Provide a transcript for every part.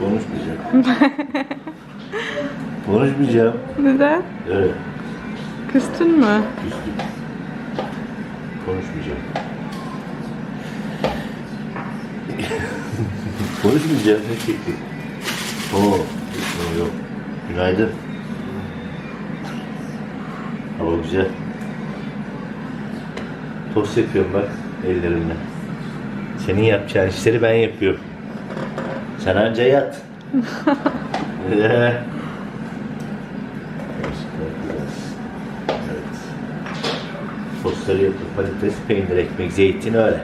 Konuşmayacağım. Konuşmayacağım. Neden? Evet. Küstün mü? Küstüm. Konuşmayacağım. Konuşmayacağım. Oo. Yok, yok. Günaydın. Hava güzel. Tost yapıyorum bak ellerimle. Senin yapacağın işleri ben yapıyorum. Sen anca yat. Evet. Sosları yapıp patates, peynir, ekmek, zeytin öyle.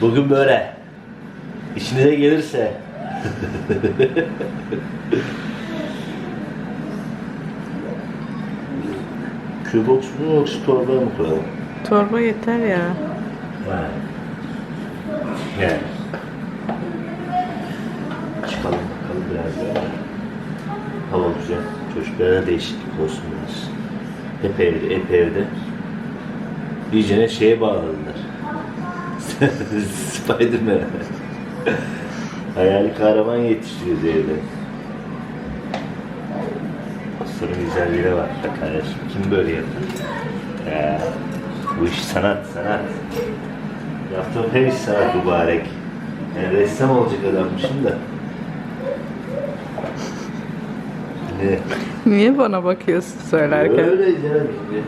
Bugün böyle. İşinize gelirse. Kübox mu yoksa torbaya mı koyalım? Torba yeter ya. Ha. Yani. Daha. Hava güzel. Çocuklara değişiklik olsun biraz. Hep evde, hep evde. İyicene şeye bağladılar. Spiderman. Hayali kahraman yetiştiriyoruz evde. Aslanın güzelliğine bak. Bak kardeşim kim böyle yapar? Ya, bu iş sanat, sanat. Yaptığım her iş sanat mübarek. Yani ressam olacak adammışım da. Ne? Niye bana bakıyorsun söylerken? Öyle canım şimdi.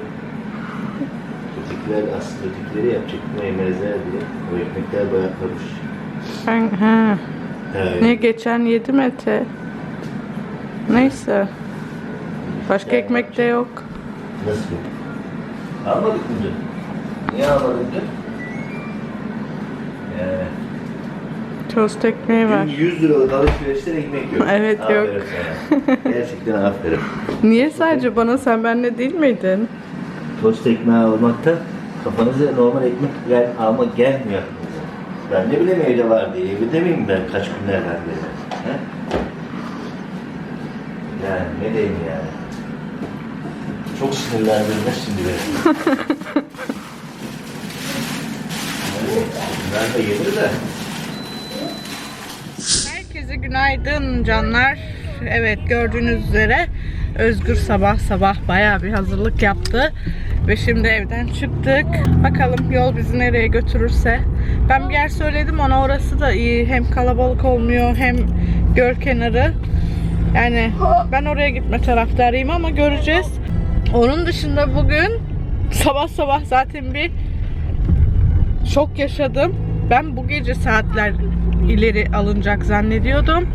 Ötekiler aslında ötekileri yapacak mayonezler diye. O ekmekler bayatlamış. Ben, ha. Evet. Ne geçen yedim ete. Neyse. Başka ekmek de yok. Nasıl? Almadık mı dün? Niye almadık dün? Tost ekmeği var. dün 100 liralık alışverişten ekmek yok. Evet, aferin yok. Sana. Gerçekten aferin. Niye sadece bana sen benle değil miydin? Tost ekmeği almakta kafanıza normal ekmek gel, almak gelmiyor. Ben ne bileyim evde var diye. Evde miyim ben kaç günlerden beri? He? Yani ne diyeyim yani. Çok sinirlendirme şimdi beni. Bunlar da yenir de. Herkese günaydın canlar. Evet gördüğünüz üzere Özgür sabah sabah bayağı bir hazırlık yaptı. Ve şimdi evden çıktık. Bakalım yol bizi nereye götürürse. Ben bir yer söyledim ona orası da iyi. Hem kalabalık olmuyor hem göl kenarı. Yani ben oraya gitme taraftarıyım ama göreceğiz. Onun dışında bugün sabah sabah zaten bir şok yaşadım. Ben bu gece saatler ileri alınacak zannediyordum.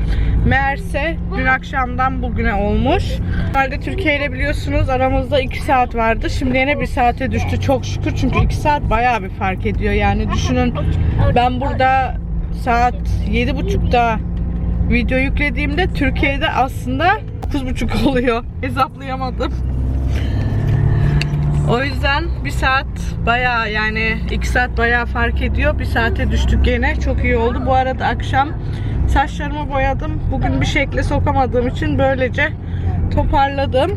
Meğerse dün akşamdan bugüne olmuş. Normalde Türkiye ile biliyorsunuz aramızda 2 saat vardı. Şimdi yine bir saate düştü çok şükür. Çünkü 2 saat bayağı bir fark ediyor. Yani düşünün ben burada saat 7.30'da video yüklediğimde Türkiye'de aslında 9.30 oluyor. Hesaplayamadım. O yüzden bir saat bayağı yani iki saat bayağı fark ediyor. Bir saate düştük gene. Çok iyi oldu. Bu arada akşam saçlarımı boyadım. Bugün bir şekle sokamadığım için böylece toparladım.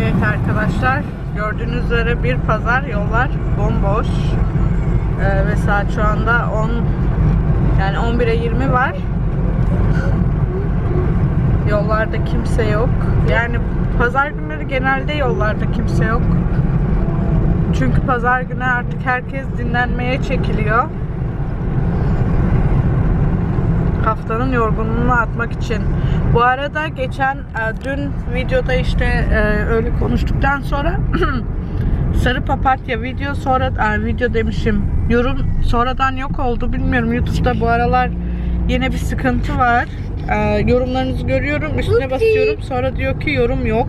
Evet arkadaşlar gördüğünüz üzere bir pazar yollar bomboş. Ee, ve saat şu anda 10 yani 11'e 20 var. Yollarda kimse yok. Yani pazar günleri genelde yollarda kimse yok. Çünkü pazar günü artık herkes dinlenmeye çekiliyor. Haftanın yorgunluğunu atmak için. Bu arada geçen e, dün videoda işte e, öyle konuştuktan sonra sarı papatya video sonra e, video demişim yorum sonradan yok oldu bilmiyorum YouTube'da bu aralar yine bir sıkıntı var. Yorumlarınızı görüyorum üstüne basıyorum sonra diyor ki yorum yok.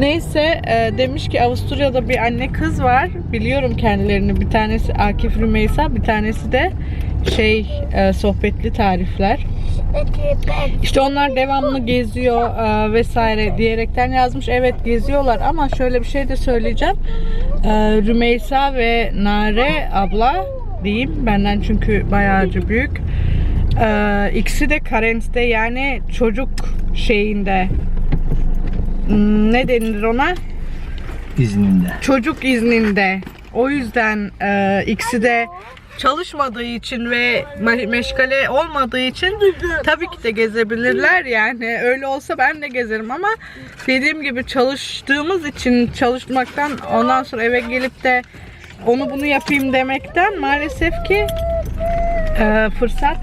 Neyse e, demiş ki Avusturya'da bir anne kız var. Biliyorum kendilerini. Bir tanesi Akif Rümeysa, bir tanesi de şey e, sohbetli tarifler. İşte onlar devamlı geziyor e, vesaire diyerekten yazmış. Evet geziyorlar ama şöyle bir şey de söyleyeceğim. E, Rümeysa ve Nare abla diyeyim benden çünkü bayağıca büyük. E, ikisi de Karens'te yani çocuk şeyinde ne denilir ona? İzninde. Çocuk izninde. O yüzden e, ikisi de çalışmadığı için ve me- meşgale olmadığı için tabii ki de gezebilirler yani. Öyle olsa ben de gezerim ama dediğim gibi çalıştığımız için çalışmaktan ondan sonra eve gelip de onu bunu yapayım demekten maalesef ki e, fırsat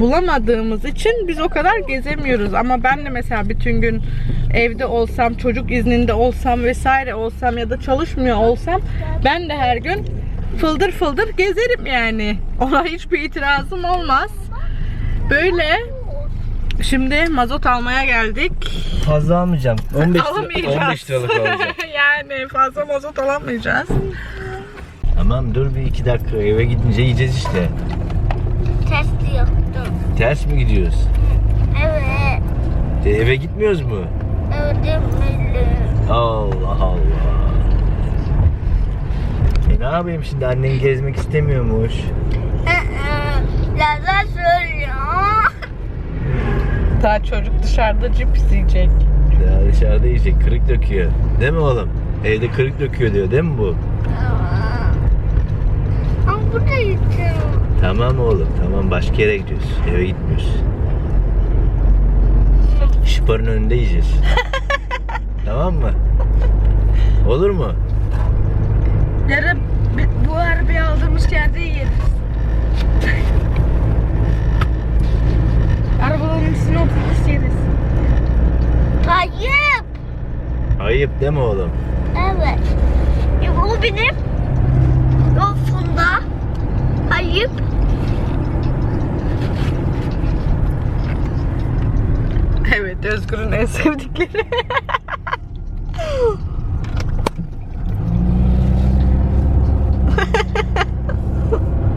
bulamadığımız için biz o kadar gezemiyoruz. Ama ben de mesela bütün gün evde olsam, çocuk izninde olsam vesaire olsam ya da çalışmıyor olsam ben de her gün fıldır fıldır gezerim yani. Ona hiçbir itirazım olmaz. Böyle şimdi mazot almaya geldik. Fazla almayacağım. 15 Alamayacağız. 15 liralık alacağım. yani fazla mazot alamayacağız. Tamam dur bir iki dakika eve gidince yiyeceğiz işte. Testi yaptım. Ters mi gidiyoruz? Evet. E, eve gitmiyoruz mu? Ödemeli. Allah Allah. E ne yapayım şimdi annen gezmek istemiyormuş. Lazer söylüyor. Daha çocuk dışarıda cips yiyecek. Ya dışarıda yiyecek kırık döküyor. Değil mi oğlum? Evde kırık döküyor diyor değil mi bu? Ama burada yiyeceğim. Tamam oğlum tamam başka yere gidiyoruz. Eve gitmiyoruz. Şıparın önünde yiyeceğiz. tamam mı? Olur mu? Yarın bu arabayı aldığımız yerde yeriz. Arabaların üstüne oturmuş yeriz. Hayır. Ayıp değil mi oğlum? Evet. O benim. O Funda. Hayır. Evet Özgür'ün en sevdikleri.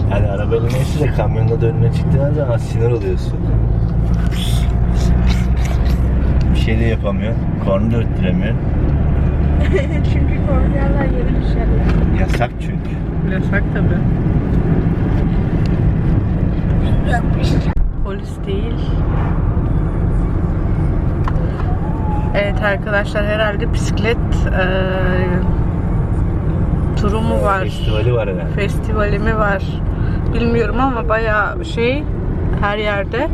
Hani arabayla neyse de kamyonda da önüne çıktığın zaman sinir oluyorsun. Bir şey de yapamıyorsun. Kornu da öttüremiyorsun. Çünkü korkuyorlar yere düşerler. Yasak çünkü. Yasak tabi. Yapmış. Polis değil. Evet arkadaşlar herhalde bisiklet eee turu mu var? Festivali var herhalde. Festivali mi var? Bilmiyorum ama bayağı şey her yerde.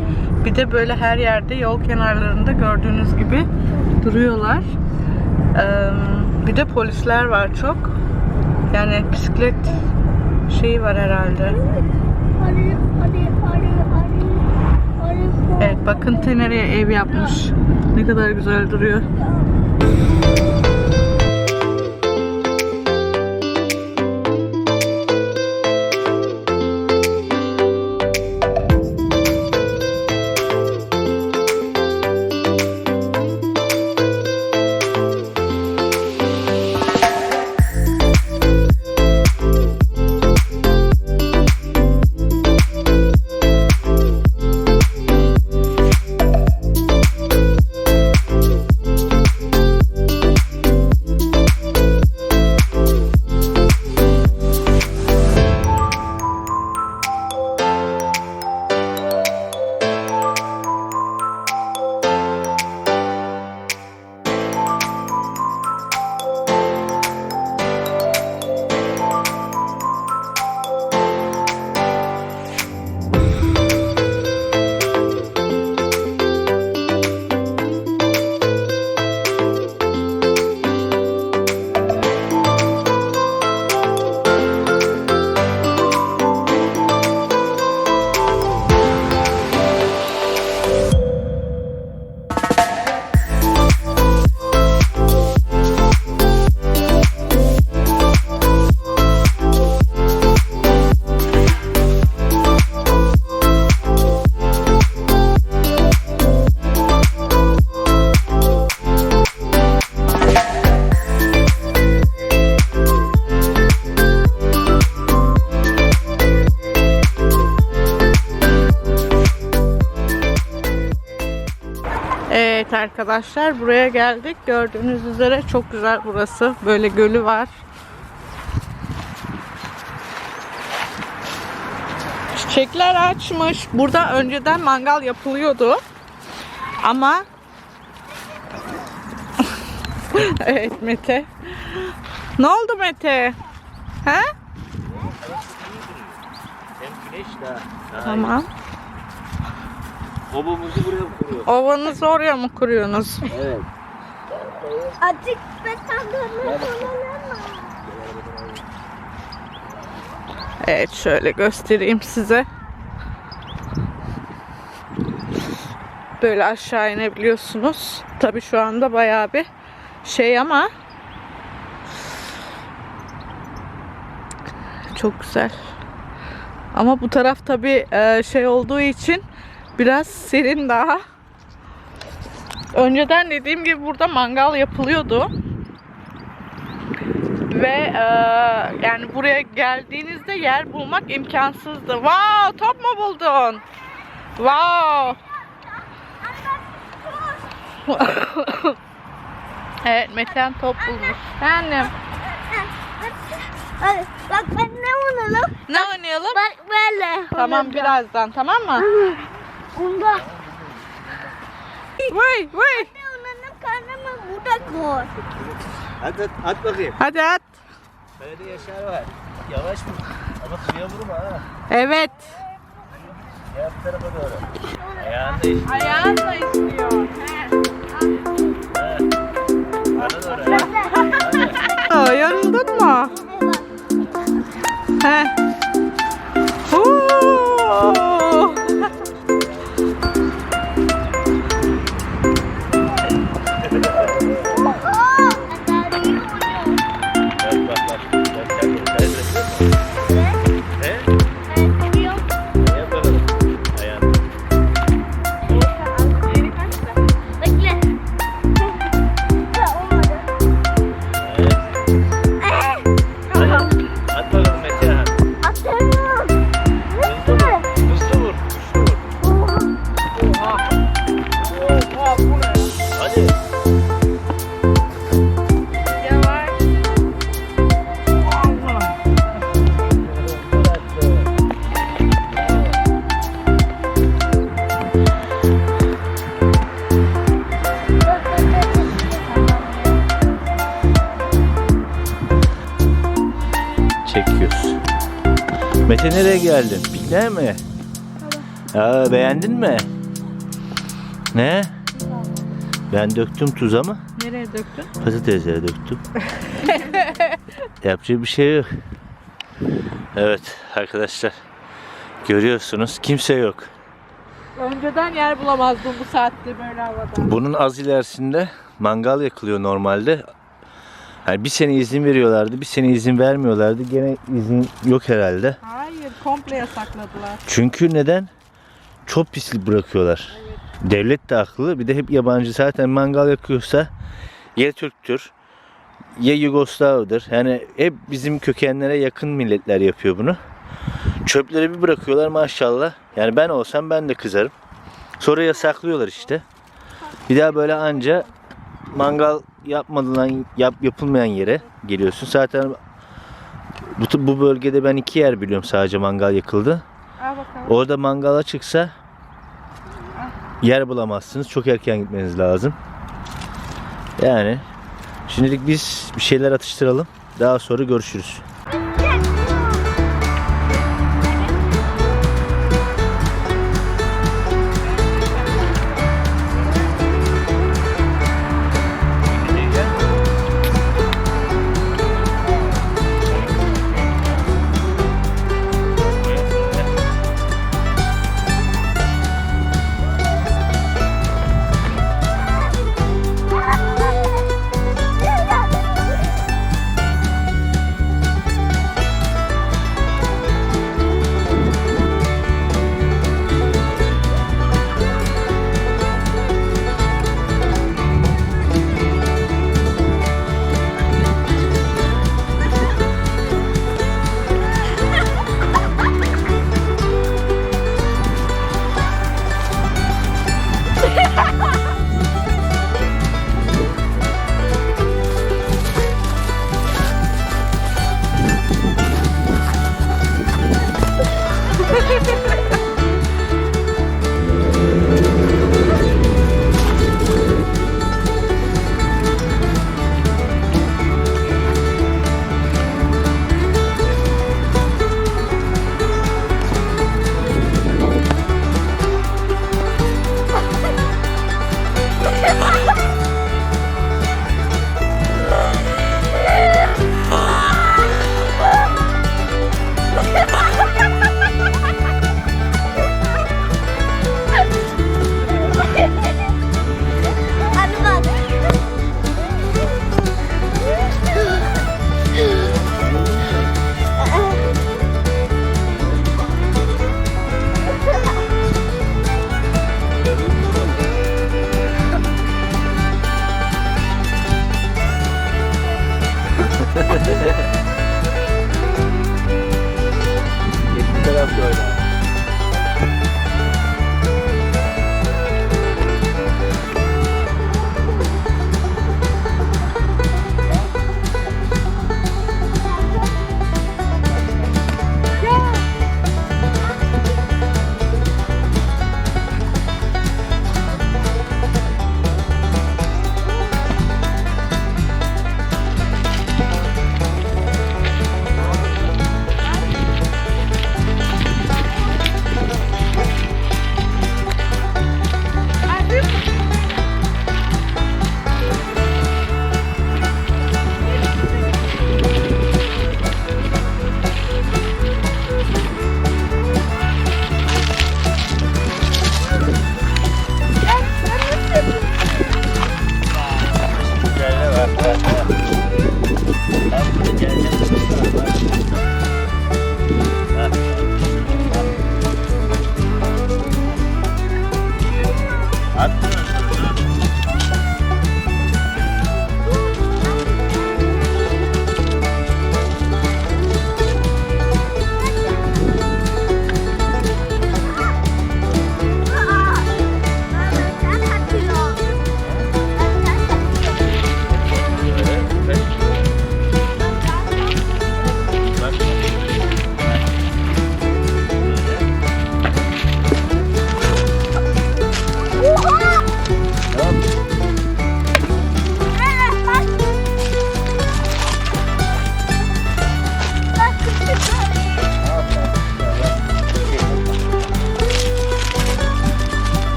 Bir de böyle her yerde yol kenarlarında gördüğünüz gibi duruyorlar. Eee, bir de polisler var çok. Yani bisiklet şeyi var herhalde. Arı. Arı. Evet bakın Tenere'ye ev yapmış. Ne kadar güzel duruyor. Arkadaşlar buraya geldik. Gördüğünüz üzere çok güzel burası. Böyle gölü var. Çiçekler açmış. Burada önceden mangal yapılıyordu. Ama Evet Mete. Ne oldu Mete? He? Tamam. Obamızı buraya kuruyor. Ovanızı oraya mı kuruyorsunuz? Evet. Azıcık betonlarını mı? Evet şöyle göstereyim size. Böyle aşağı inebiliyorsunuz. Tabi şu anda bayağı bir şey ama çok güzel. Ama bu taraf tabi şey olduğu için biraz serin daha. Önceden dediğim gibi burada mangal yapılıyordu. Ve e, yani buraya geldiğinizde yer bulmak imkansızdı. Wow, top mu buldun? Wow. evet, Metehan top bulmuş. Annem. Bak ben ne oynayalım? Ne oynayalım? Bak böyle. Tamam birazdan tamam mı? Bunda. Vay vay. Ne oynayalım karnımı burada koy. At, at, at bakayım. Hadi at. Kalede Yaşar var. Yavaş mı? Ama suya vurma ha. Evet. Yap tarafa doğru. Ayağını. Ayağınla istiyor. Ha. Bana doğru. ha. Aa, yoruldun mu? He. Oo. Geldin? Pikniğe mi? Aa, beğendin mi? Ne? Ben döktüm tuz ama Nereye döktün? patatesleri döktüm. Yapacak bir şey yok. Evet arkadaşlar. Görüyorsunuz kimse yok. Önceden yer bulamazdım bu saatte böyle havada. Bunun az ilerisinde mangal yakılıyor normalde. Yani bir sene izin veriyorlardı, bir sene izin vermiyorlardı. Gene izin yok herhalde. Hayır, komple yasakladılar. Çünkü neden? Çok pislik bırakıyorlar. Devlet de haklı. Bir de hep yabancı. Zaten mangal yakıyorsa ya Türktür ya Yugoslav'dır. Yani hep bizim kökenlere yakın milletler yapıyor bunu. Çöpleri bir bırakıyorlar maşallah. Yani ben olsam ben de kızarım. Sonra yasaklıyorlar işte. Bir daha böyle anca mangal yapmadan yap, yapılmayan yere geliyorsun. Zaten bu, bu bölgede ben iki yer biliyorum sadece mangal yakıldı. Orada mangala çıksa yer bulamazsınız. Çok erken gitmeniz lazım. Yani şimdilik biz bir şeyler atıştıralım. Daha sonra görüşürüz.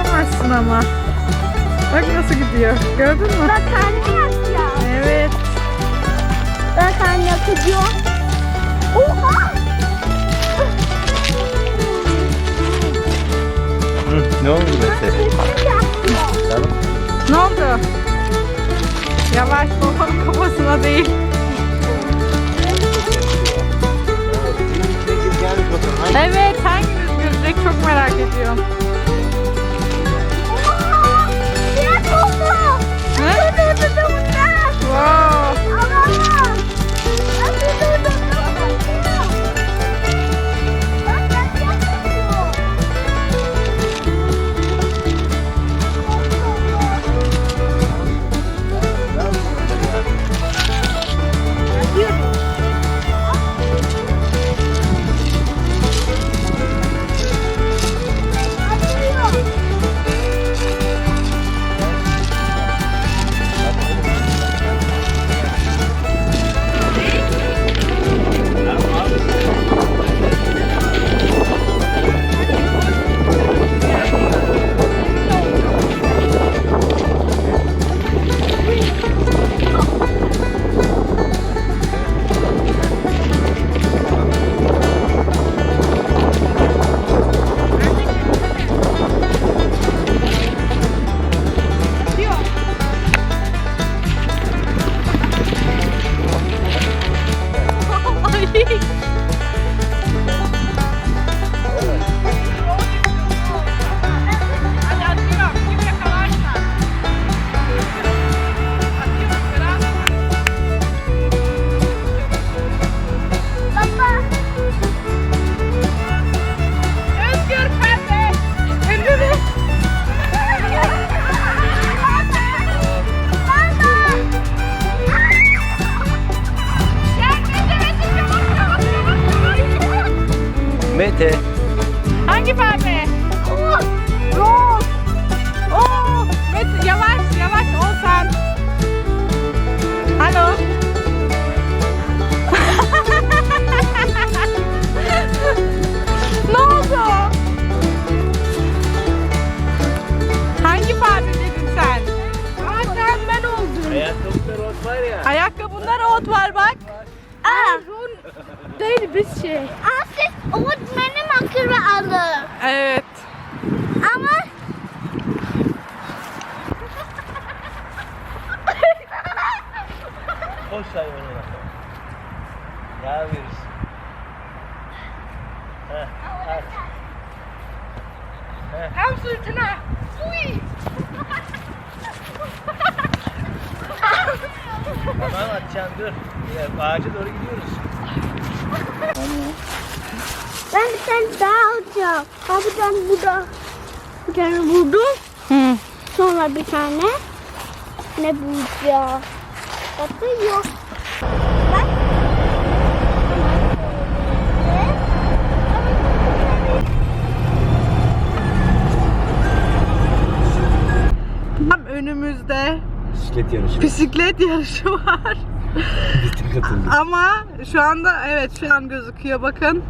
Yapamazsın ama. Bak nasıl gidiyor. Gördün mü? Bak anne yapacağım. Evet. Bak anne yapacağım. Oha! Hı, ne oldu. Canım. Ne oldu? Yavaş babanın kafasına değil. Evet hanginiz görecek çok merak ediyorum. Bunlar. Alın. Evet. Ama Boş ver onu. Ya verirsin. Heh, aç. Hem sırtına. Uy. Tamam atacaksın dur. Ya, ağaca doğru gidiyoruz. ben bir tane daha alacağım. Abi ben burada bir tane buldum. Hı. Bir tane ne bulacağım? Bakıyor. Bak. Tam önümüzde Bisiklet yarışı. bisiklet yarışı var. Bisiklet katıldı. Ama şu anda evet şu an gözüküyor bakın.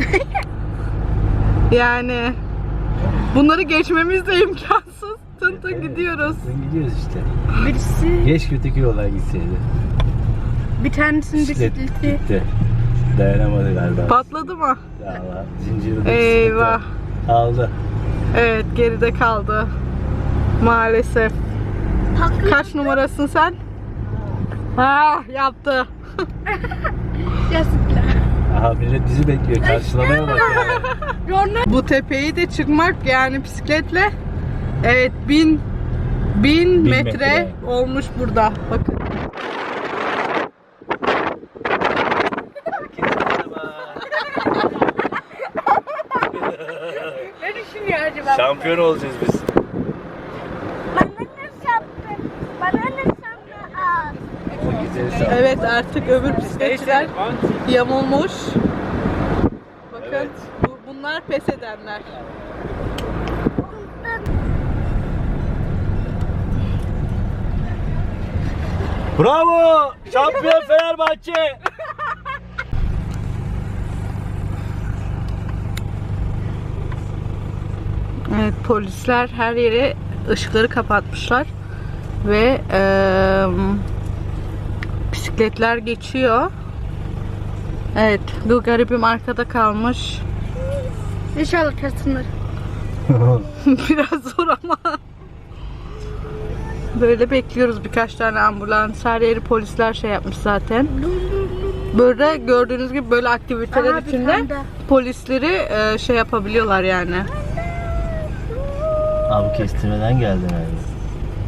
yani bunları geçmemiz de imkansız. Tın tın gidiyoruz. Gidiyoruz işte. Birisi, Geç kötü yollar gitseydi. bir tanesinin Bisiklet bisikleti gitti. Dayanamadı galiba. Patladı mı? Allah. Zincirde Eyvah. Aldı. Evet geride kaldı. Maalesef. Kaç numarasın sen? Ah yaptı. yazıklar. Aha millet bizi bekliyor. Karşılamaya bak yani. Bu tepeyi de çıkmak yani bisikletle evet bin bin, Bin metre, metre. olmuş burada. Bakın. Ne düşünüyor acaba? Şampiyon olacağız biz. Evet artık öbür bisikletçiler yamulmuş. Bakın Evet. bu, bunlar pes edenler. Bravo! Şampiyon Fenerbahçe! Evet polisler her yere ışıkları kapatmışlar ve e, bisikletler geçiyor. Evet bu garibim arkada kalmış. İnşallah kaçsınlar. Biraz zor ama. Böyle bekliyoruz birkaç tane ambulans. Her yeri polisler şey yapmış zaten. Böyle gördüğünüz gibi böyle aktiviteler Aha, içinde polisleri e, şey yapabiliyorlar yani. Abi kestirmeden geldin herhalde.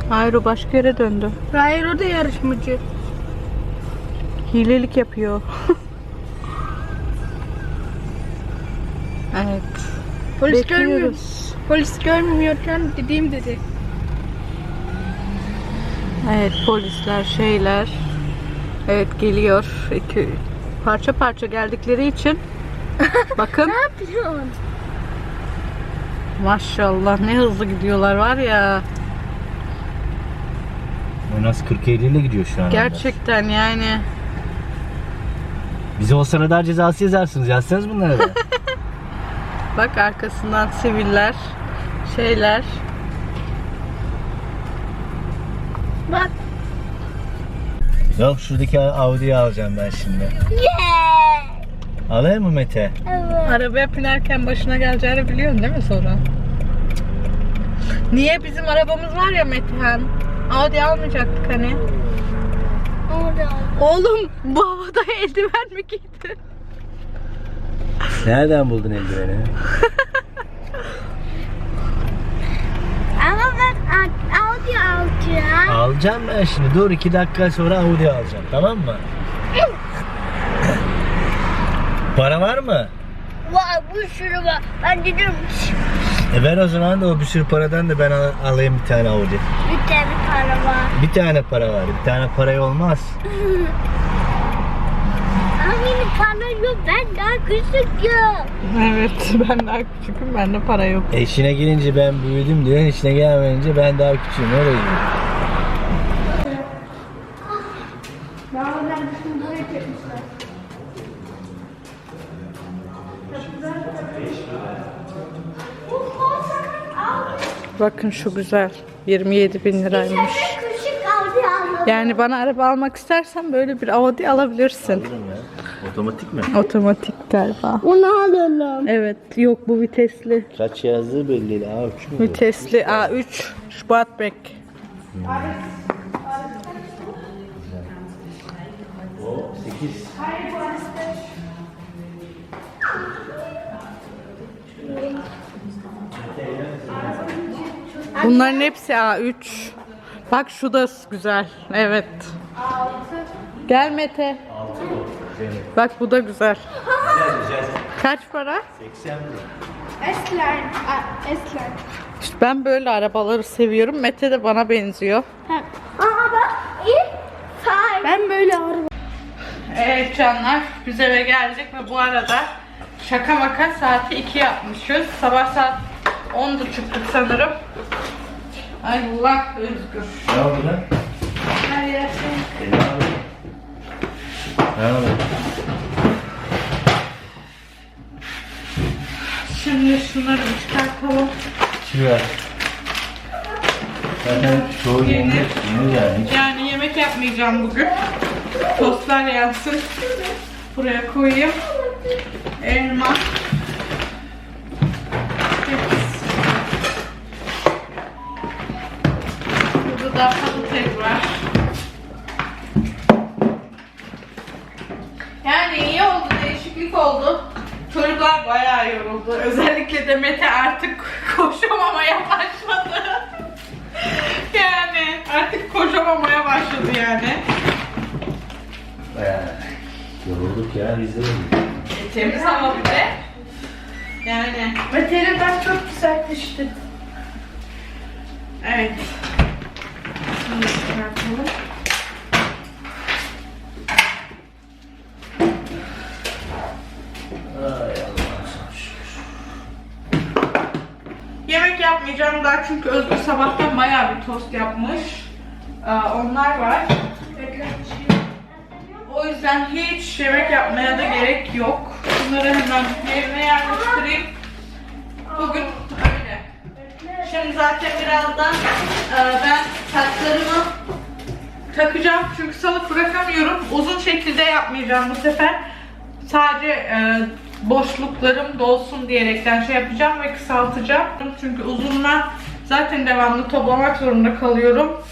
Hayır o başka yere döndü. Hayır o da yarışmacı. Hilelik yapıyor. evet. Polis görmüyor. Bekliyoruz. Polis görmüyorken dediğim dedi. Evet polisler şeyler. Evet geliyor. İki, parça parça geldikleri için bakın Ne yapıyorsun? maşallah ne hızlı gidiyorlar var ya. En az 40 ile gidiyor şu an. Gerçekten yani. Bize olsa radar cezası yazarsınız. Yazsanız bunları da. Bak arkasından siviller, şeyler. Bak Yok şuradaki Audi'yi alacağım ben şimdi. Yeah. Alayım mı Mete? Evet. Arabaya binerken başına geleceğini biliyorsun değil mi sonra? Niye bizim arabamız var ya Metehan? Audi almayacaktık hani. Orada. Oğlum bu havada eldiven mi giydi? Nereden buldun eldiveni? Ama ben A- Audi alacağım. Alacağım ben şimdi. Dur 2 dakika sonra Audi alacağım. Tamam mı? Para var mı? Vay bu sürü var. Ben dedim E ver o zaman da o bir sürü paradan da ben al- alayım bir tane Audi. bir tane para var. Bir tane para var. Bir tane paraya olmaz. Para yok. Ben daha küçüküm. Evet ben daha küçüküm bende para yok. E işine gelince ben büyüdüm diyor. işine gelmeyince ben daha küçüğüm. Öyle gibi. Bakın şu güzel. 27 bin liraymış. Küçük. Yani bana araba almak istersen böyle bir Audi alabilirsin. Alırım ya. Otomatik mi? Otomatik galiba. Onu alalım. Evet yok bu vitesli. Kaç yazdığı belli değil. Aa, üç mü bu? Vitesli A3 Sportback. O 8. Bunların hepsi A3. Bak şu da güzel. Evet. Gel Mete. Bak bu da güzel. Kaç para? 80 mi? Esler. Esler. İşte ben böyle arabaları seviyorum. Mete de bana benziyor. Aha bak. İyi. Ben böyle araba. Evet canlar biz eve geldik ve bu arada şaka maka saati 2 yapmışız. Sabah saat 10'da çıktık sanırım. Ay Allah özgür. Ne oldu lan? Her yer şey. E, oldu? Şimdi şunları bir çıkartalım. Şuraya. Zaten çoğu yenir. Yenir yani. Yani yemek yapmayacağım bugün. Tostlar yansın. Buraya koyayım. Elma. Cips. Burada da patates var. Yani iyi oldu, değişiklik oldu. Çocuklar bayağı yoruldu. Özellikle de Mete artık koşamamaya başladı. yani artık koşamamaya başladı yani. bayağı yorulduk ya biz de yorulduk. E, temiz hava bir de. Yani Mete'yle ben çok güzel düştüm. evet. Şimdi çıkartalım. Ay Allah'ım sana şükür. Yemek yapmayacağım daha çünkü Özgür sabahtan bayağı bir tost yapmış. Onlar var. O yüzden hiç yemek yapmaya da gerek yok. Bunları hemen yerine yerleştireyim. Bugün öyle. Şimdi zaten birazdan ben saçlarımı takacağım çünkü salıp bırakamıyorum. Uzun şekilde yapmayacağım bu sefer. Sadece boşluklarım dolsun diyerekten şey yapacağım ve kısaltacağım. Çünkü uzunla zaten devamlı toplamak zorunda kalıyorum.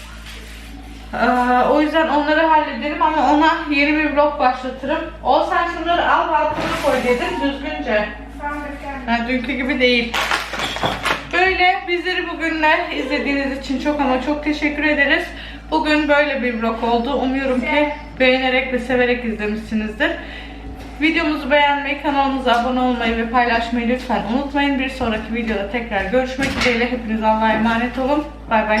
Ee, o yüzden onları hallederim ama ona yeni bir vlog başlatırım. O sen şunları al balkona koy dedim düzgünce. Ha, dünkü gibi değil. Böyle bizleri bugünler izlediğiniz için çok ama çok teşekkür ederiz. Bugün böyle bir vlog oldu. Umuyorum ki beğenerek ve severek izlemişsinizdir. Videomuzu beğenmeyi, kanalımıza abone olmayı ve paylaşmayı lütfen unutmayın. Bir sonraki videoda tekrar görüşmek dileğiyle. Hepiniz Allah'a emanet olun. Bay bay.